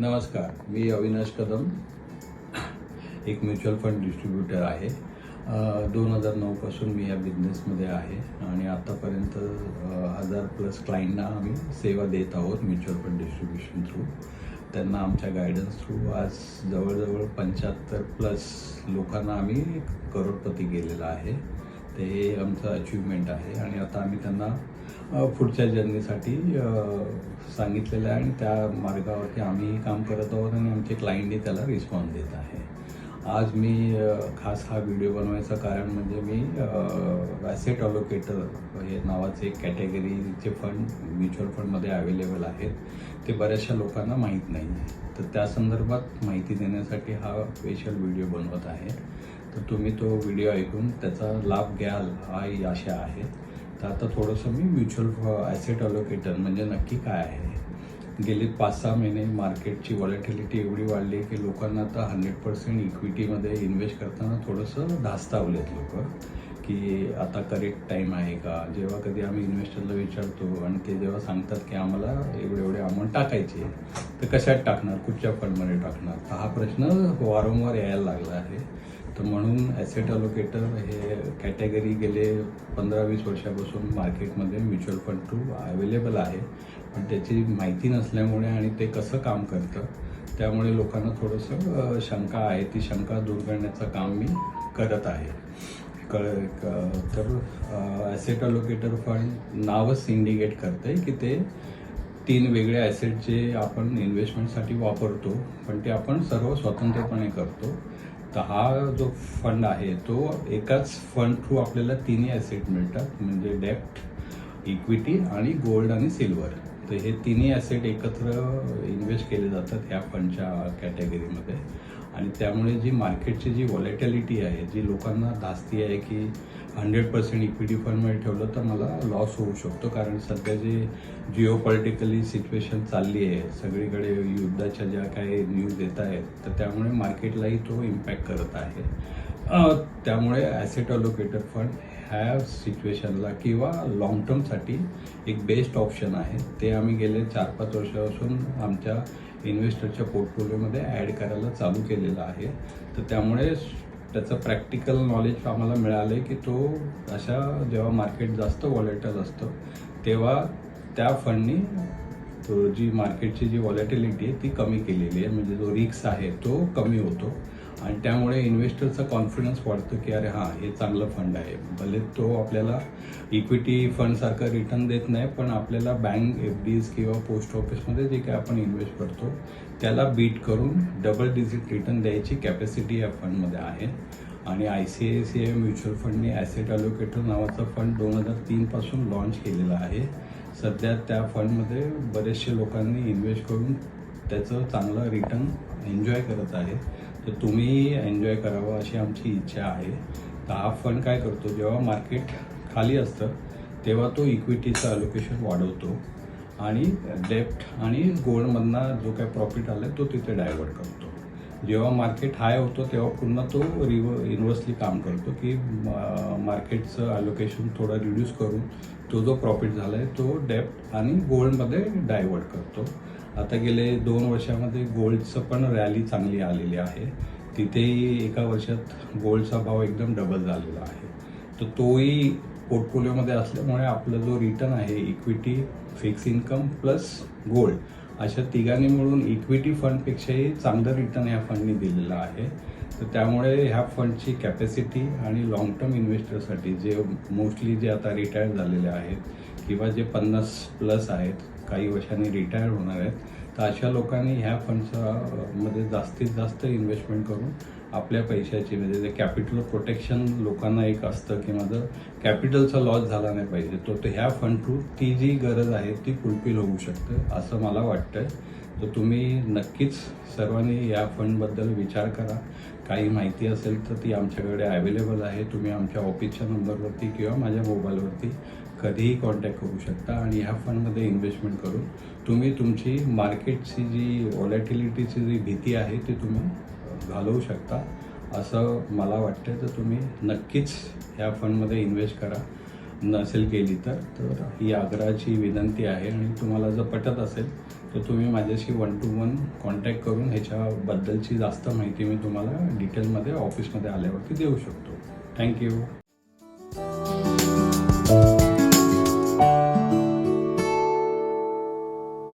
नमस्कार मी अविनाश कदम एक mutual fund distributor आहे. दोन हजार नऊपासून मी या बिझनेसमध्ये आहे आणि आतापर्यंत हजार प्लस क्लायंटना आम्ही सेवा देत आहोत म्युच्युअल फंड डिस्ट्रीब्युशन थ्रू. त्यांना आमच्या गायडन्स थ्रू आज जवळजवळ पंच्याहत्तर प्लस लोकांना आम्ही करोडपती गेलेला आहे. ते हे आमचं अचिव्हमेंट आहे आणि आता आम्ही त्यांना पुढच्या जर्नीसाठी सांगितलेलं आहे आणि त्या मार्गावरती आम्हीही काम करत आहोत आणि आमचे क्लायंटही त्याला रिस्पॉन्स देत आहे. आज मी खास हा व्हिडिओ बनवायचं कारण म्हणजे मी ॲसेट अलोकेटर हे नावाचे कॅटेगरीचे फंड म्युच्युअल फंडमध्ये अवेलेबल आहेत. ते बऱ्याचशा लोकांना माहीत नाही आहे. तर त्या संदर्भात माहिती देण्यासाठी हा स्पेशल व्हिडिओ बनवत आहे. तर तुम्ही तो व्हिडिओ ऐकून त्याचा लाभ घ्याल हा आशा आहे. तर आता थोडंसं मी म्युच्युअल ॲसेट अलोकेटर म्हणजे नक्की काय आहे? गेले पाच सहा महिने मार्केटची वॉलेटिलिटी एवढी वाढली की लोकांना आता हंड्रेड पर्सेंट इक्विटीमध्ये इन्व्हेस्ट करताना थोडंसं धास्तावलेत लोक. की आता करेक्ट टाईम आहे का? जेव्हा कधी आम्ही इन्व्हेस्टरला विचारतो आणि ते जेव्हा सांगतात की आम्हाला एवढे एवढे अमाऊंट टाकायची तर कशात टाकणार? कुठच्या फंडमध्ये टाकणार? तर हा प्रश्न वारंवार यायला लागला आहे. तर म्हणून ॲसेट अलोकेटर हे कॅटेगरी गेले पंधरा वीस वर्षापासून मार्केटमध्ये म्युच्युअल फंड थ्रू अवेलेबल आहे. पण त्याची माहिती नसल्यामुळे आणि ते कसं काम करतं त्यामुळे लोकांना थोडंसं शंका आहे. ती शंका दूर करण्याचं काम मी करत आहे. कळ तर ॲसेट अलोकेटर फंड नावच इंडिकेट करते की ते तीन वेगळे ॲसेट जे आपण इन्व्हेस्टमेंटसाठी वापरतो पण ते आपण सर्व स्वतंत्रपणे करतो. तर हा जो फंड आहे तो एकाच फंड थ्रू आपल्याला तिन्ही ॲसेट मिळतात म्हणजे डेप्ट इक्विटी आणि गोल्ड आणि सिल्वर तर हे तिन्ही ॲसेट एकत्र इन्व्हेस्ट केले जातात ह्या फंडच्या कॅटेगरीमध्ये आणि त्यामुळे जी मार्केटची जी व्हॉलेटिलिटी आहे जी लोकांना धास्ती आहे की हंड्रेड पर्सेंट इक्विटी फंडमध्ये ठेवलं तर मला लॉस होऊ शकतो. कारण सध्या जे जिओ पॉलिटिकली सिच्युएशन चालली आहे सगळीकडे युद्धाच्या ज्या काही न्यूज येत आहेत तर त्यामुळे मार्केटलाही तो इम्पॅक्ट करत आहे. त्यामुळे ॲसेट अलोकेटर फंड ह्या सिच्युएशनला किंवा लॉंग टर्मसाठी एक बेस्ट ऑप्शन आहे. ते आम्ही गेले चार पाच वर्षापासून आमच्या इन्व्हेस्टरच्या पोर्टफोलिओमध्ये ॲड करायला चालू केलेलं आहे. तर त्यामुळे त्याचं प्रॅक्टिकल नॉलेज आम्हाला मिळालं आहे की तो अशा जेव्हा मार्केट जास्त वॉलेटल असतं तेव्हा त्या फंडनी तो जी मार्केटची जी वॉलेटिलिटी आहे ती कमी केलेली आहे. म्हणजे जो रिक्स आहे तो कमी होतो. आणि त्यामुळे इन्व्हेस्टरचा कॉन्फिडन्स वाढतो की अरे हां हे चांगलं फंड आहे. भले तो आपल्याला इक्विटी फंडसारखं रिटर्न देत नाही पण आपल्याला बँक एफ डीज किंवा पोस्ट ऑफिसमध्ये जे काही आपण इन्व्हेस्ट करतो त्याला बीट करून डबल डिजिट रिटर्न द्यायची कॅपॅसिटी या फंडमध्ये आहे. आणि I C I C I mutual फंडने asset allocator नावाचा फंड दोन हजार तीनपासून लॉन्च केलेला आहे. सध्या त्या फंडमध्ये बरेचसे लोकांनी इन्व्हेस्ट करून त्याचं चांगलं रिटर्न एन्जॉय करत आहे तर तुम्ही एन्जॉय करावं अशी आमची इच्छा आहे. तर हा फंड काय करतो जेव्हा मार्केट खाली असतं तेव्हा तो इक्विटीचं अलोकेशन वाढवतो आणि डेप्ट आणि गोल्डमधना जो काय प्रॉफिट आला तो तिथे डायव्हर्ट करतो. जेव्हा मार्केट हाय होतो तेव्हा पुन्हा तो रिव इन्व्हर्सली काम करतो की मार्केटचं अलोकेशन थोडं रिड्यूस करून तो जो प्रॉफिट झाला आहे तो डेप्ट आणि गोल्डमध्ये डायव्हर्ट करतो. आता गेले दोन वर्षामध्ये गोल्डचं पण रॅली चांगली आलेली आहे. तिथेही एका वर्षात गोल्डचा भाव एकदम डबल झालेला आहे. तर तोही पोर्टफोलिओमध्ये असल्यामुळे आपला जो रिटर्न आहे equity fix income plus gold अशा तिघांनी मिळून इक्विटी फंडपेक्षाही चांगलं रिटर्न या फंडनी दिलेलं आहे. तर त्यामुळे ह्या फंडची कॅपॅसिटी आणि लॉंग टर्म इन्व्हेस्टरसाठी जे मोस्टली जे आता रिटायर झालेले आहेत किंवा जे पन्नास प्लस आहेत काही वर्षांनी रिटायर होणार आहेत तर अशा लोकांनी ह्या फंडचा मध्ये जास्तीत जास्त इन्व्हेस्टमेंट करून आपल्या पैशाची म्हणजे जे कॅपिटल प्रोटेक्शन लोकांना एक असतं की माझं कॅपिटलचा लॉस झाला नाही पाहिजे तो तर ह्या फंड थ्रू ती जी गरज आहे ती फुलफिल होऊ शकते असं मला वाटतंय. तर तुम्ही नक्कीच सर्वांनी या फंडबद्दल विचार करा. काही माहिती असेल तर ती आमच्याकडे अवेलेबल आहे. तुम्ही आमच्या ऑफिसच्या नंबरवरती किंवा माझ्या मोबाईलवरती कधीही कॉन्टॅक्ट करू शकता आणि ह्या फंडमध्ये इन्व्हेस्टमेंट करून तुम्ही तुमची मार्केटची जी व्हॉलॅटिलिटीची जी भीती आहे ती तुम्ही घालवू शकता. असं मला वाटतं तर तुम्ही नक्कीच ह्या फंडमध्ये इन्व्हेस्ट करा. नसेल केली तर तर ही आग्रहाची विनंती आहे आणि तुम्हाला जर पटत असेल तर तुम्ही माझ्याशी वन टू वन कॉन्टॅक्ट करून ह्याच्याबद्दलची जास्त माहिती मी तुम्हाला डिटेलमध्ये ऑफिसमध्ये आल्यावरती देऊ शकतो. थँक्यू